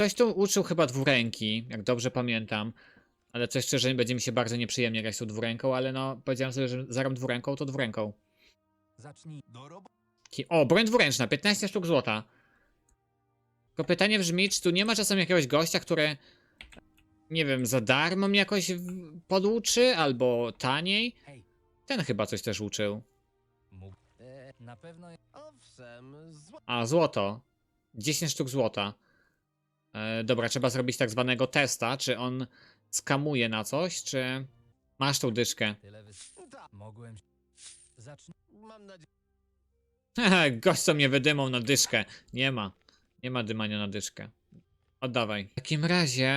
Ktoś tu uczył chyba dwuręki, jak dobrze pamiętam. Ale coś szczerze, będzie mi się bardzo nieprzyjemnie grać tą dwuręką, ale no, powiedziałem sobie, że zagram dwuręką, to dwuręką. Zacznij. Do roboty. O, broń dwuręczna, 15 sztuk złota. Tylko pytanie brzmi, czy tu nie ma czasem jakiegoś gościa, który, nie wiem, za darmo mi jakoś poduczy, albo taniej? Ten chyba coś też uczył. E, na pewno. Owszem, zło... A, złoto. 10 sztuk złota. E, dobra, trzeba zrobić tak zwanego testa, czy on skamuje na coś, czy... Masz tą dyszkę. Tyle Mogłem. Mam nadzieję. Haha, gość co mnie wydymał na dyszkę. Nie ma. Nie ma dymania na dyszkę. Oddawaj. W takim razie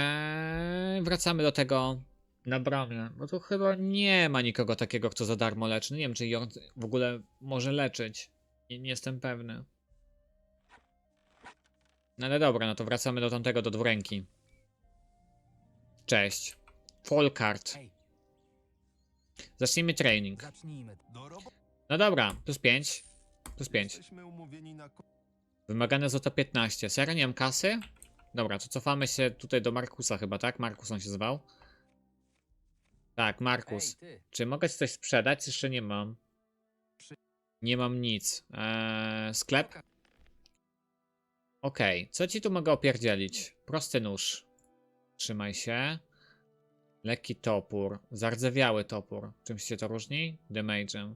wracamy do tego na bramie. Bo tu chyba nie ma nikogo takiego, kto za darmo leczy. Nie wiem, czy on w ogóle może leczyć. Nie, nie jestem pewny. No ale dobra, no to wracamy do tamtego, do dwuręki. Cześć. Folkart. Zacznijmy roboty. No dobra, plus 5. Plus 5. Jesteśmy umówieni na... ko- Wymagane złoto 15. Serio, nie mam kasy? Dobra, to cofamy się tutaj do Markusa chyba, tak? Markus on się zwał. Tak, Markus. Czy mogę ci coś sprzedać? Jeszcze nie mam. Nie mam nic. Eee, sklep? Okej, co ci tu mogę opierdzielić? Prosty nóż. Trzymaj się. Lekki topór. Zardzewiały topór. Czymś się to różni? Damage'em.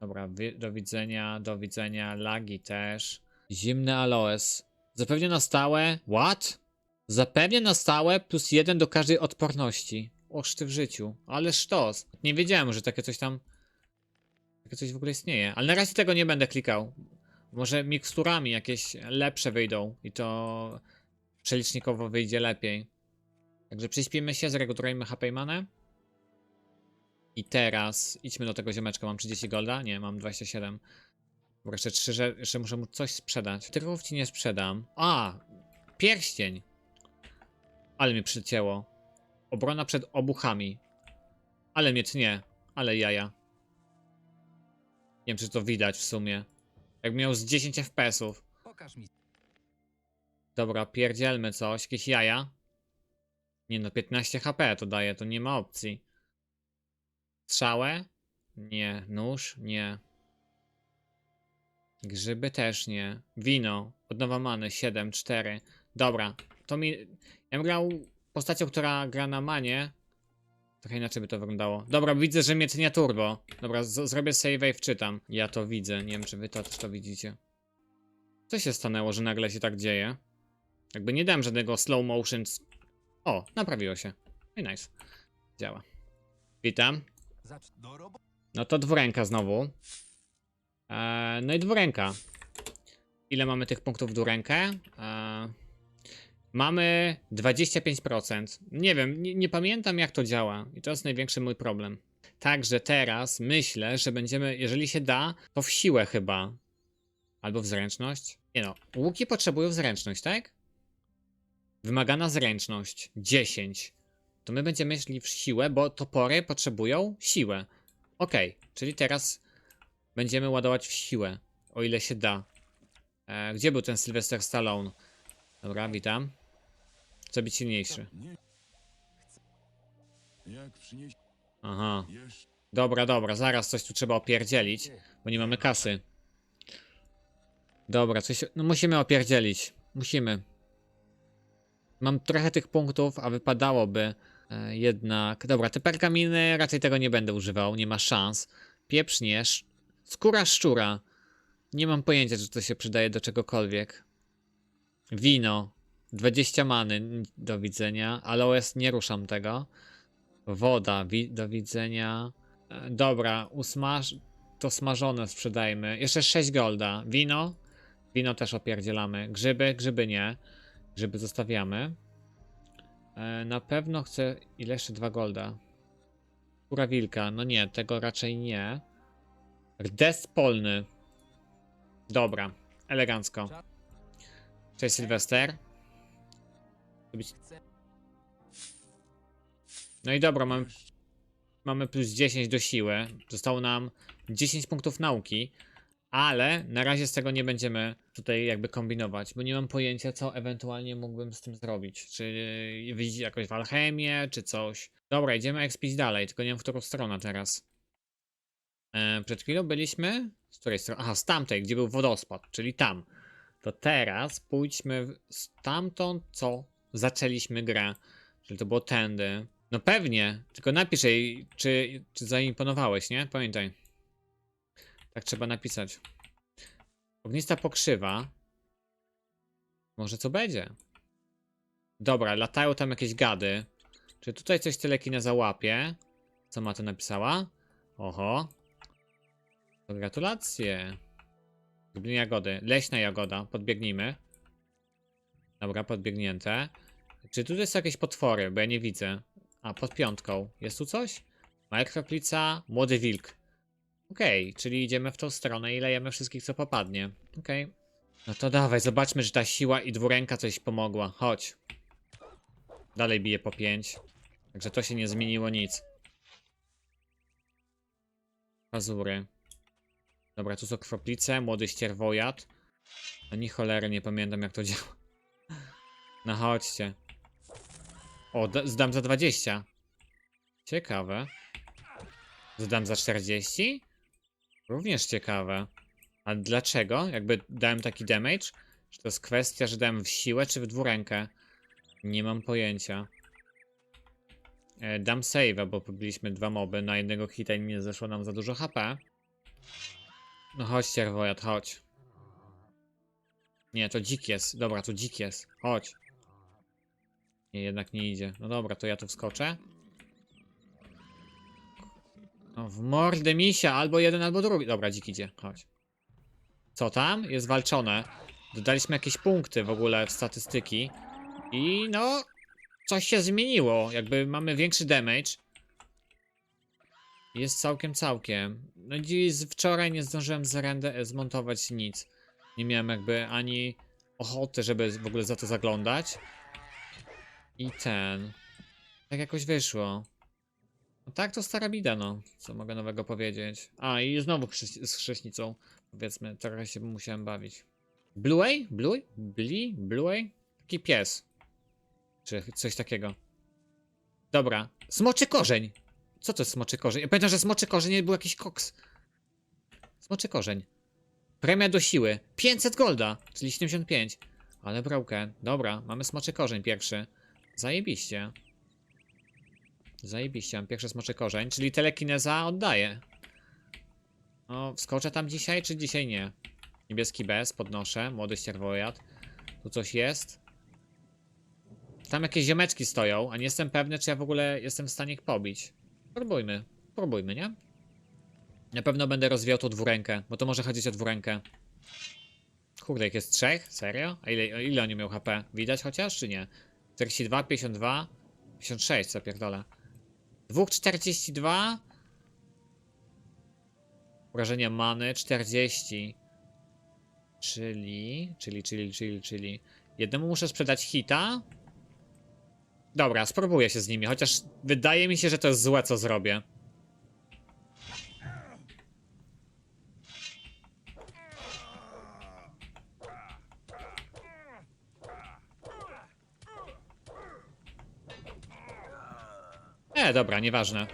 Dobra, do widzenia, do widzenia. Lagi też. Zimny aloes. Zapewnia na stałe. What? Zapewnia na stałe plus jeden do każdej odporności. Oż ty w życiu. Ale sztos. Nie wiedziałem, że takie coś tam. Takie coś w ogóle istnieje. Ale na razie tego nie będę klikał. Może miksturami jakieś lepsze wyjdą i to przelicznikowo wyjdzie lepiej. Także przyśpimy się, zregulujmy HP manę. I teraz idźmy do tego ziomeczka. Mam 30 golda? Nie, mam 27. Bo jeszcze trzy, że jeszcze muszę mu coś sprzedać. Tygrów ci nie sprzedam. A! Pierścień! Ale mnie przycięło. Obrona przed obuchami. Ale mnie tnie. Ale jaja. Nie wiem, czy to widać w sumie. Jak miał z 10 FPS-ów. Pokaż mi. Dobra, pierdzielmy coś. Jakieś jaja. Nie no, 15 HP to daje, to nie ma opcji. Strzałę? Nie. Nóż? Nie. Grzyby też nie. Wino. Odnowa many. 7, 4. Dobra, to mi... Ja bym grał postacią, która gra na manie. Trochę inaczej by to wyglądało. Dobra, widzę, że mnie turbo. Dobra, zrobię save i wczytam. Ja to widzę. Nie wiem, czy wy to też to widzicie. Co się stanęło, że nagle się tak dzieje? Jakby nie dałem żadnego slow motion. O, naprawiło się. I nice. Działa. Witam. No to dwuręka znowu. Eee, no i dwuręka. Ile mamy tych punktów dwurękę? Eee, mamy 25%. Nie wiem, nie, nie pamiętam jak to działa. I to jest największy mój problem. Także teraz myślę, że będziemy, jeżeli się da, to w siłę chyba. Albo w zręczność. Nie no, łuki potrzebują zręczność, tak? Wymagana zręczność 10. To my będziemy szli w siłę, bo topory potrzebują siłę. Okej, czyli teraz będziemy ładować w siłę, o ile się da. E, gdzie był ten Sylvester Stallone? Dobra, witam. Chcę być silniejszy. Aha. Dobra, dobra, zaraz coś tu trzeba opierdzielić, bo nie mamy kasy. Dobra, coś. No musimy opierdzielić. Musimy. Mam trochę tych punktów, a wypadałoby e, jednak. Dobra, te pergaminy raczej tego nie będę używał, nie ma szans. Pieprznie. Sz... Skóra szczura. Nie mam pojęcia, czy to się przydaje do czegokolwiek. Wino. 20 many. Do widzenia. Aloes, nie ruszam tego. Woda. Wi do widzenia. E, Dobra, usmaż. To smażone sprzedajmy. Jeszcze 6 golda. Wino. Wino też opierdzielamy. Grzyby, grzyby nie. Grzyby zostawiamy. E, na pewno chcę. Ile jeszcze 2 golda? Kura wilka. No nie, tego raczej nie. Rdest polny. Dobra, elegancko. Cześć Sylwester. Chcę... No i dobra, mamy, mamy plus 10 do siły. Zostało nam 10 punktów nauki. Ale na razie z tego nie będziemy tutaj jakby kombinować, bo nie mam pojęcia, co ewentualnie mógłbym z tym zrobić. Czy wyjść jakoś w alchemię, czy coś. Dobra, idziemy expić dalej, tylko nie wiem, w którą stronę teraz. E, przed chwilą byliśmy. Z której strony? Aha, z tamtej, gdzie był wodospad, czyli tam. To teraz pójdźmy stamtąd, co zaczęliśmy grę. Czyli to było tędy. No pewnie, tylko napisz jej, czy, czy zaimponowałeś, nie? Pamiętaj. Tak trzeba napisać. Ognista pokrzywa. Może co będzie? Dobra, latają tam jakieś gady. Czy tutaj coś telekina załapie? Co ma to napisała? Oho. To gratulacje. Lubię jagody. Leśna jagoda. Podbiegnijmy. Dobra, podbiegnięte. Czy tutaj są jakieś potwory? Bo ja nie widzę. A, pod piątką. Jest tu coś? Majkroklica, młody wilk. Okej, czyli idziemy w tą stronę i lejemy wszystkich, co popadnie. Okej. No to dawaj, zobaczmy, że ta siła i dwuręka coś pomogła. Chodź. Dalej bije po 5. Także to się nie zmieniło nic. Pazury. Dobra, tu są kroplice, młody ścierwojad. Ani cholery, nie pamiętam jak to działa. No chodźcie. O, da- zdam za 20. Ciekawe. Zdam za 40? Również ciekawe. A dlaczego? Jakby dałem taki damage? Czy to jest kwestia, że dałem w siłę, czy w dwurękę? Nie mam pojęcia. E, dam save'a, bo pobiliśmy dwa moby na jednego hita i nie zeszło nam za dużo HP. No chodź, Cierwojad, chodź. Nie, to dzik jest. Dobra, to dzik jest. Chodź. Nie, jednak nie idzie. No dobra, to ja tu wskoczę. No w mordę misia, albo jeden, albo drugi. Dobra, dzik idzie, chodź. Co tam? Jest walczone. Dodaliśmy jakieś punkty w ogóle w statystyki. I no, coś się zmieniło. Jakby mamy większy damage. Jest całkiem, całkiem. No dziś wczoraj nie zdążyłem zrende- zmontować nic. Nie miałem jakby ani ochoty, żeby w ogóle za to zaglądać. I ten. Tak jakoś wyszło. No tak, to stara bida, no. Co mogę nowego powiedzieć? A, i znowu z chrześnicą. Powiedzmy, trochę się musiałem bawić. Bluey? Bluey? Bli? Bluey? Taki pies. Czy coś takiego. Dobra. Smoczy korzeń. Co to jest smoczy korzeń? Ja pamiętam, że smoczy korzeń był jakiś koks. Smoczy korzeń. Premia do siły. 500 golda, czyli 75. Ale broken. Dobra, mamy smoczy korzeń pierwszy. Zajebiście. Zajebiście, mam pierwszy smoczy korzeń, czyli telekineza oddaje. O, wskoczę tam dzisiaj, czy dzisiaj nie? Niebieski bez, podnoszę, młody ścierwojad. Tu coś jest. Tam jakieś ziomeczki stoją, a nie jestem pewny, czy ja w ogóle jestem w stanie ich pobić. Próbujmy, próbujmy, nie? Na pewno będę rozwijał tą dwurękę, bo to może chodzić o dwurękę. Kurde, jak jest trzech? Serio? A ile, ile oni miał HP? Widać chociaż, czy nie? 42, 52, 56, co pierdolę. Dwóch 42. Wrażenie many 40. Czyli, czyli, czyli, czyli, czyli. Jednemu muszę sprzedać hita. Dobra, spróbuję się z nimi, chociaż wydaje mi się, że to jest złe, co zrobię. E, dobra, nieważne.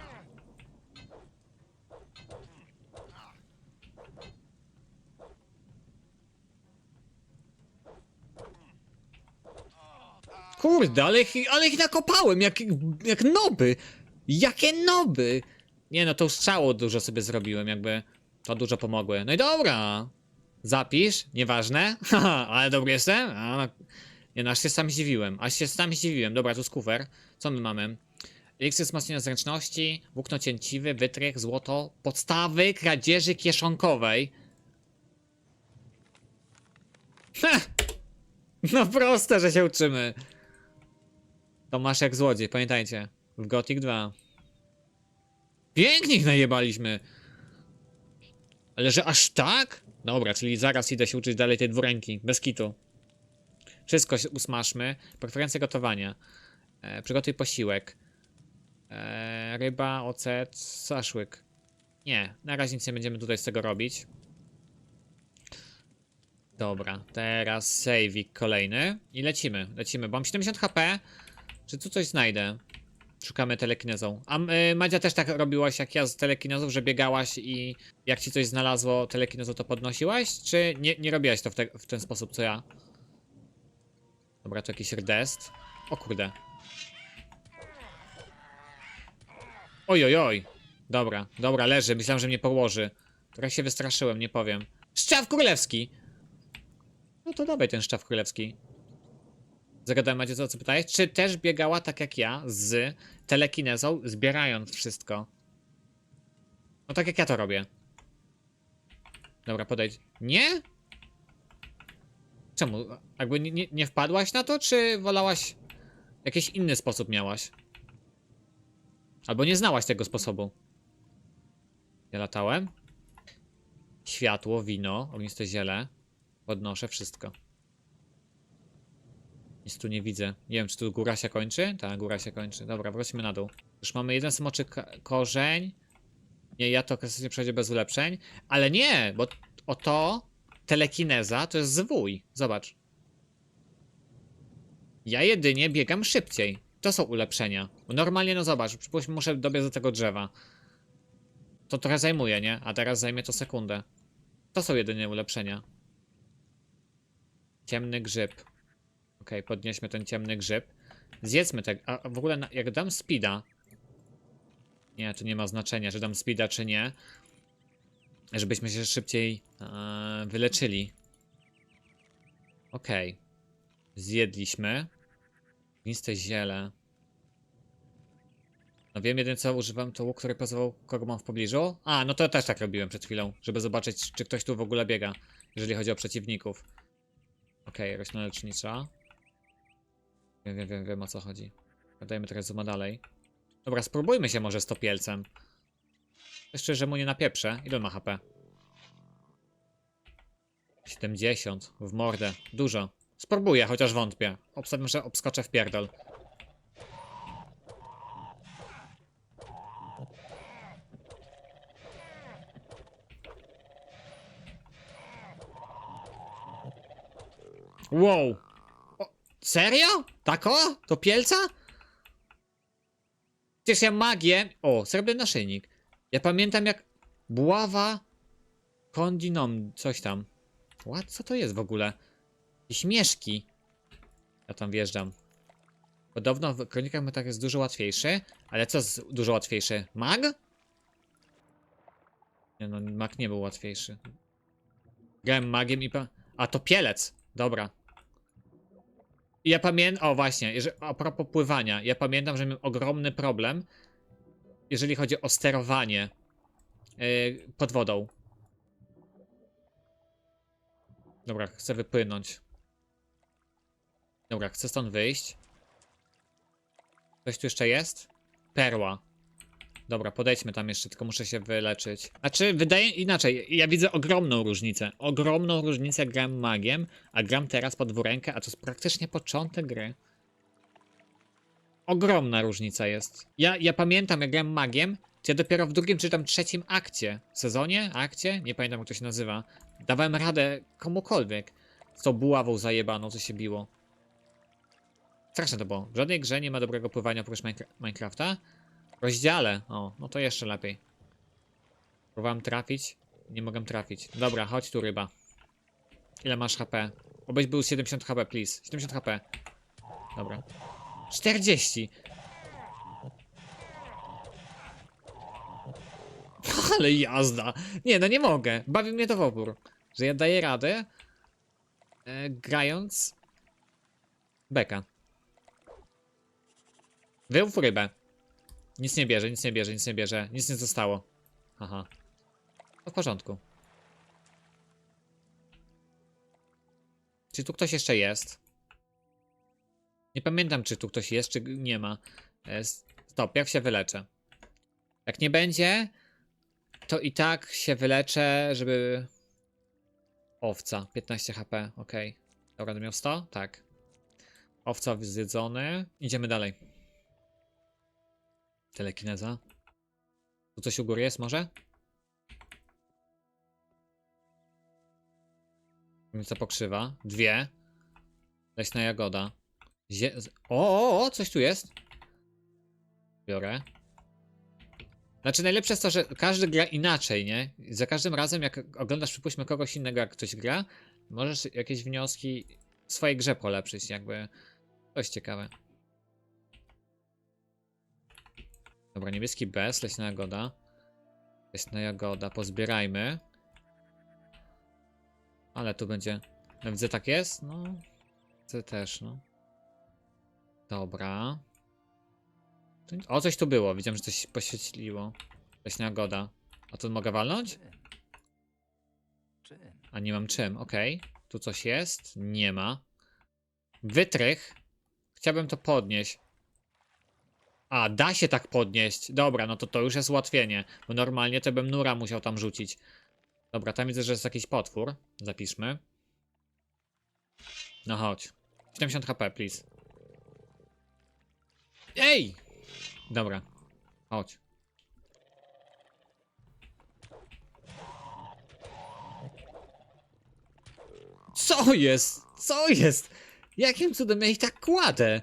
Kurde, ale ich, ale ich nakopałem, jak, jak noby. Jakie noby. Nie no, to strzało dużo sobie zrobiłem, jakby to dużo pomogły. No i dobra. Zapisz, nieważne. Haha, ale dobry jestem. A, no. nie no, aż się sam zdziwiłem. Aż się sam zdziwiłem. Dobra, tu skufer. Co my mamy? Eliksir wzmocnienia zręczności, włókno cięciwy, wytrych, złoto, podstawy kradzieży kieszonkowej. Ha! No proste, że się uczymy. Tomasz jak złodziej, pamiętajcie. W Gothic 2. Pięknie ich najebaliśmy. Ale że aż tak? Dobra, czyli zaraz idę się uczyć dalej tej dwuręki. Bez kitu. Wszystko usmażmy. Preferencje gotowania. E, przygotuj posiłek. E, ryba, ocet, zaszłyk. Nie, na razie nic nie będziemy tutaj z tego robić. Dobra, teraz saveik kolejny i lecimy, lecimy, bo mam 70 HP. Czy tu coś znajdę? Szukamy telekinezą. A y, Madzia też tak robiłaś jak ja z telekinezą, że biegałaś i jak ci coś znalazło telekinezą to podnosiłaś? Czy nie, nie robiłaś to w, te, w ten sposób co ja? Dobra, tu jakiś rdest. O kurde. Oj, oj, oj. Dobra, dobra, leży. Myślałem, że mnie położy. Trochę się wystraszyłem, nie powiem. Szczaw królewski! No to dawaj ten szczaw królewski. Zagadałem Macie, co, co pytałeś? Czy też biegała tak jak ja z telekinezą, zbierając wszystko? No tak jak ja to robię. Dobra, podejdź. Nie? Czemu? Jakby nie, nie, nie wpadłaś na to, czy wolałaś... Jakiś inny sposób miałaś? Albo nie znałaś tego sposobu. Ja latałem. Światło, wino, ogniste ziele. Podnoszę wszystko. Nic tu nie widzę. Nie wiem, czy tu góra się kończy? Tak, góra się kończy. Dobra, wróćmy na dół. Już mamy jeden smoczy korzeń. Nie, ja to klasycznie przejdzie bez ulepszeń. Ale nie, bo oto telekineza to jest zwój. Zobacz. Ja jedynie biegam szybciej. To są ulepszenia. Normalnie, no zobacz, przypuśćmy, muszę dobiec do tego drzewa. To trochę zajmuje, nie? A teraz zajmie to sekundę. To są jedynie ulepszenia. Ciemny grzyb. Okej, podnieśmy ten ciemny grzyb. Zjedzmy tego. A w ogóle, jak dam speeda. Nie, to nie ma znaczenia, czy dam speeda, czy nie. Żebyśmy się szybciej e, wyleczyli. Okej. Zjedliśmy. Ogniste ziele. No wiem jedynie co używam to łuk, który pokazywał kogo mam w pobliżu. A, no to też tak robiłem przed chwilą, żeby zobaczyć czy ktoś tu w ogóle biega, jeżeli chodzi o przeciwników. Okej, roślina lecznicza. Wiem, wiem, wiem, wiem o co chodzi. Dajmy teraz zooma dalej. Dobra, spróbujmy się może z topielcem. Jeszcze, że mu nie napieprzę. Ile ma HP? 70. W mordę. Dużo. Spróbuję, chociaż wątpię. Obstawiam, że obskoczę w pierdol. Wow. O, serio? Tako? To pielca? Przecież ja magię... O, srebrny naszyjnik. Ja pamiętam jak... Buława... Kondinom... Coś tam. What? Co to jest w ogóle? Jakieś mieszki. Ja tam wjeżdżam. Podobno w kronikach metach jest dużo łatwiejszy. Ale co jest dużo łatwiejszy? Mag? Nie no, mag nie był łatwiejszy. Grałem magiem i. A to pielec! Dobra. Ja pamiętam... O właśnie, jeżeli... a propos pływania. Ja pamiętam, że miałem ogromny problem, jeżeli chodzi o sterowanie yy, pod wodą. Dobra, chcę wypłynąć. Dobra, chcę stąd wyjść. Ktoś tu jeszcze jest? Perła. Dobra, podejdźmy tam jeszcze, tylko muszę się wyleczyć. Znaczy, wydaje inaczej, ja widzę ogromną różnicę. Ogromną różnicę gram magiem, a gram teraz pod dwurękę, a to jest praktycznie początek gry. Ogromna różnica jest. Ja, ja pamiętam, jak gram magiem, to ja dopiero w drugim czy tam trzecim akcie, sezonie, akcie, nie pamiętam jak to się nazywa, dawałem radę komukolwiek tą buławą zajebaną, co się biło. Straszne to było. W żadnej grze nie ma dobrego pływania oprócz Minecra- Minecrafta. Rozdziale. O, no to jeszcze lepiej. Próbowałem trafić. Nie mogę trafić. Dobra, chodź tu ryba. Ile masz HP? Obyś był 70 HP, please. 70 HP. Dobra. 40. Ale jazda. Nie, no nie mogę. Bawi mnie to w opór. Że ja daję radę e, grając beka. Wyłów rybę. Nic nie bierze, nic nie bierze, nic nie bierze. Nic nie zostało. Aha. To w porządku. Czy tu ktoś jeszcze jest? Nie pamiętam, czy tu ktoś jest, czy nie ma. E, Stop, jak się wyleczę? Jak nie będzie, to i tak się wyleczę, żeby... Owca, 15 HP, ok. Dobra, miał 100? Tak. Owca zjedzony. Idziemy dalej. Telekineza. Tu coś u góry jest może? Co pokrzywa? Dwie. Leśna jagoda. Zie o, o, o, coś tu jest. Biorę. Znaczy najlepsze jest to, że każdy gra inaczej, nie? Za każdym razem jak oglądasz przypuśćmy kogoś innego jak ktoś gra, możesz jakieś wnioski w swojej grze polepszyć, jakby. Jest ciekawe. Dobra, niebieski bez, leśna jagoda. Leśna jagoda, pozbierajmy. Ale tu będzie. No widzę tak jest? No. Widzę też, no. Dobra. O, coś tu było. Widziałem, że coś poświetliło. Leśna jagoda. A tu mogę walnąć? A nie mam czym, okej. Tu coś jest? Nie ma. Wytrych. Chciałbym to podnieść. A, da się tak podnieść. Dobra, no to to już jest ułatwienie. Bo normalnie to bym nura musiał tam rzucić. Dobra, tam widzę, że jest jakiś potwór. Zapiszmy. No chodź. 70 HP, please. Ej! Dobra. Chodź. Co jest? Co jest? Jakim cudem ja ich tak kładę?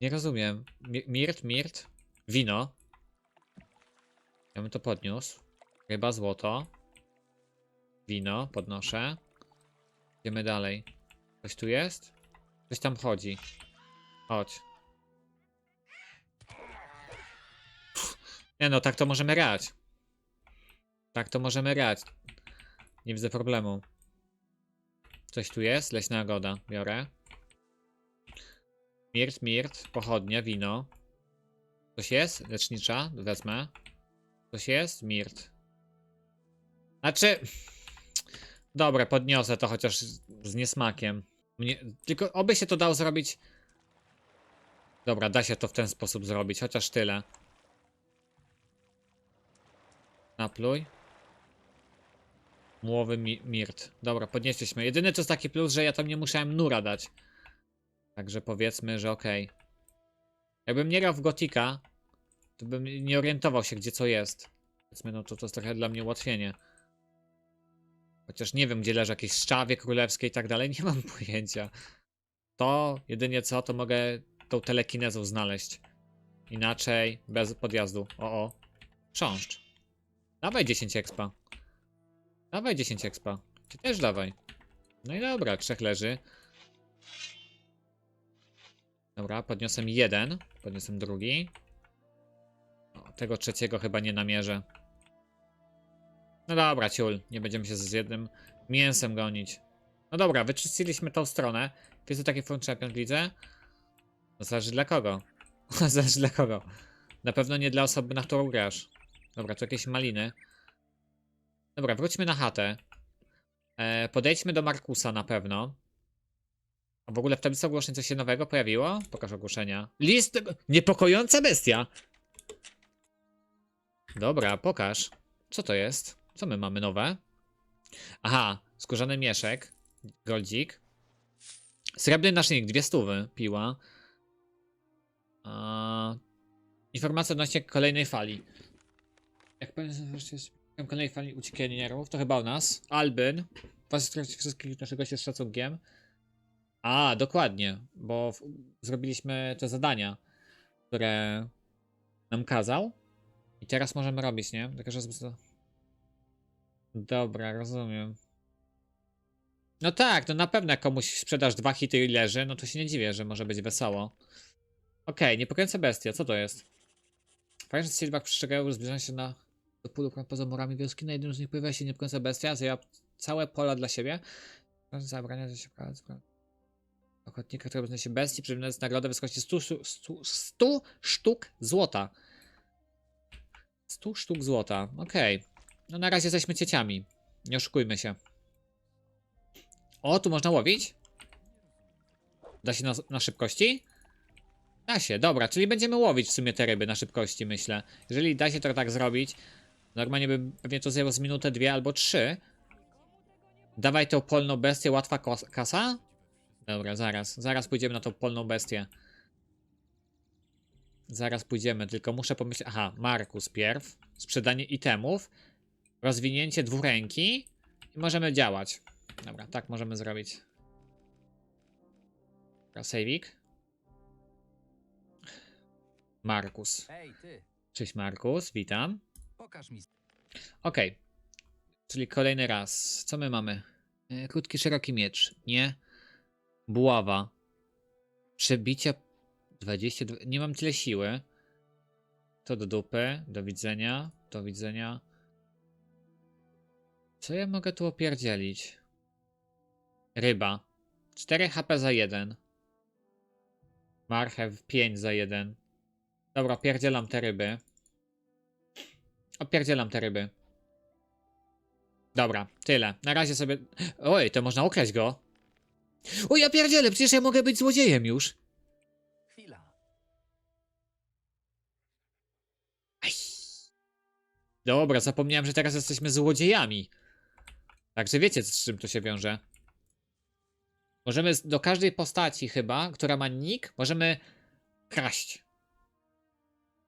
Nie rozumiem. Mi- Mirt, mirt. Wino. Ja bym to podniósł. Ryba, złoto. Wino, podnoszę. Idziemy dalej. Coś tu jest? Coś tam chodzi. Chodź. Nie no, tak to możemy grać. Tak to możemy grać. Nie widzę problemu. Coś tu jest? Leśna jagoda. Biorę. Mirt, mirt, pochodnia, wino. Coś jest? Lecznicza? Wezmę. Coś jest? Mirt. Znaczy... Dobra, podniosę to chociaż z niesmakiem. Mnie... Tylko oby się to dało zrobić... Dobra, da się to w ten sposób zrobić, chociaż tyle. Napluj. Młowy mi mirt. Dobra, podnieśliśmy. Jedyny to jest taki plus, że ja tam nie musiałem nura dać. Także powiedzmy, że okej. Jakbym nie grał w Gotika, to bym nie orientował się, gdzie co jest. Powiedzmy, no to to jest trochę dla mnie ułatwienie. Chociaż nie wiem, gdzie leży jakieś szczawie królewskie i tak dalej, nie mam pojęcia. To jedynie co, to mogę tą telekinezą znaleźć. Inaczej, bez podjazdu. O, o. Chrząszcz. Dawaj 10 expa. Dawaj 10 expa. Ty też dawaj. No i dobra, trzech leży. Dobra, podniosłem jeden. Podniosłem drugi. O, tego trzeciego chyba nie namierzę. No dobra, ciul. Nie będziemy się z jednym mięsem gonić. No dobra, wyczyściliśmy tą stronę. Jest tu taki front champion, widzę. No zależy dla kogo. zależy dla kogo. Na pewno nie dla osoby, na którą grasz. Dobra, tu jakieś maliny. Dobra, wróćmy na chatę. E, podejdźmy do Markusa na pewno. A w ogóle w tablicy ogłoszeń coś się nowego pojawiło? Pokaż ogłoszenia. List... Niepokojąca bestia! Dobra, pokaż. Co to jest? Co my mamy nowe? Aha, skórzany mieszek. Goldzik. Srebrny naszyjnik, dwie stówy. Piła. A... Informacja odnośnie kolejnej fali. Jak powiem, wreszcie kolejnej fali uciekinierów, to chyba o nas. Albyn. Was wszystkich naszego się z szacunkiem. A, dokładnie, bo w, zrobiliśmy te zadania, które nam kazał. I teraz możemy robić, nie? Tylko, że... Dobra, rozumiem. No tak, no na pewno komuś sprzedasz dwa hity i leży, no to się nie dziwię, że może być wesoło. Okej, niepokojąca bestia, co to jest? Fajnie, że strzelbach przestrzegają, że zbliżają się na do pól poza murami wioski. Na jednym z nich pojawia się niepokojąca bestia, zajęła całe pola dla siebie. Zabrania, że się. Ochotnika, który będzie się bestii, przypominając nagrodę w wysokości 100, sztu- 100, 100 sztuk złota. 100 sztuk złota, okej. No na razie jesteśmy cieciami. Nie oszukujmy się. O, tu można łowić? Da się na, na szybkości? Da się, dobra, czyli będziemy łowić w sumie te ryby na szybkości, myślę. Jeżeli da się to tak zrobić, normalnie by pewnie to zajęło z minutę, dwie albo trzy. Dawaj tą polną bestię, łatwa kasa? Dobra, zaraz, zaraz pójdziemy na tą polną bestię. Zaraz pójdziemy, tylko muszę pomyśleć. Aha, Markus pierw. Sprzedanie itemów. Rozwinięcie dwuręki. I możemy działać. Dobra, tak możemy zrobić. Dobra. Markus. Ej, ty, Cześć Markus, witam. pokaż mi. Okej. Czyli kolejny raz. Co my mamy? E, Krótki, szeroki miecz. Nie. Buława. Przebicia 22. Nie mam tyle siły. To do dupy. Do widzenia. Do widzenia. Co ja mogę tu opierdzielić? Ryba. 4 HP za 1. Marchew 5 za 1. Dobra, opierdzielam te ryby. Opierdzielam te ryby. Dobra, tyle. Na razie sobie... Oj, to można okraść go. O ja pierdzielę, przecież ja mogę być złodziejem już. Chwila. Aj. Dobra, zapomniałem, że teraz jesteśmy złodziejami. Także wiecie, z czym to się wiąże. Możemy do każdej postaci chyba, która ma nick, możemy kraść.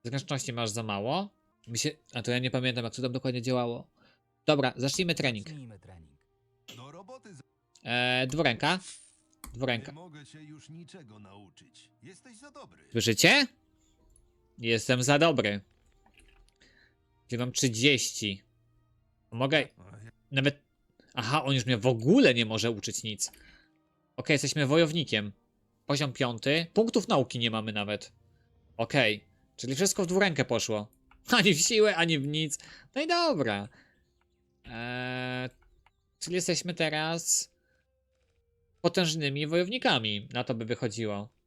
Zręczności masz za mało. Mi się... A to ja nie pamiętam, jak to tam dokładnie działało. Dobra, zacznijmy trening. Zacznijmy trening. Do roboty z... Eee, dwuręka. Nie Dwuręka. mogę cię już niczego nauczyć. Jesteś za dobry. Słyszycie? Jestem za dobry. Gdzie mam 30. Mogę nawet. Aha, on już mnie w ogóle nie może uczyć nic. Okej, jesteśmy wojownikiem. Poziom piąty. Punktów nauki nie mamy nawet. Okej, czyli wszystko w dwurękę poszło. Ani w siłę, ani w nic. No i dobra. Eee, czyli jesteśmy teraz potężnymi wojownikami. Na to by wychodziło.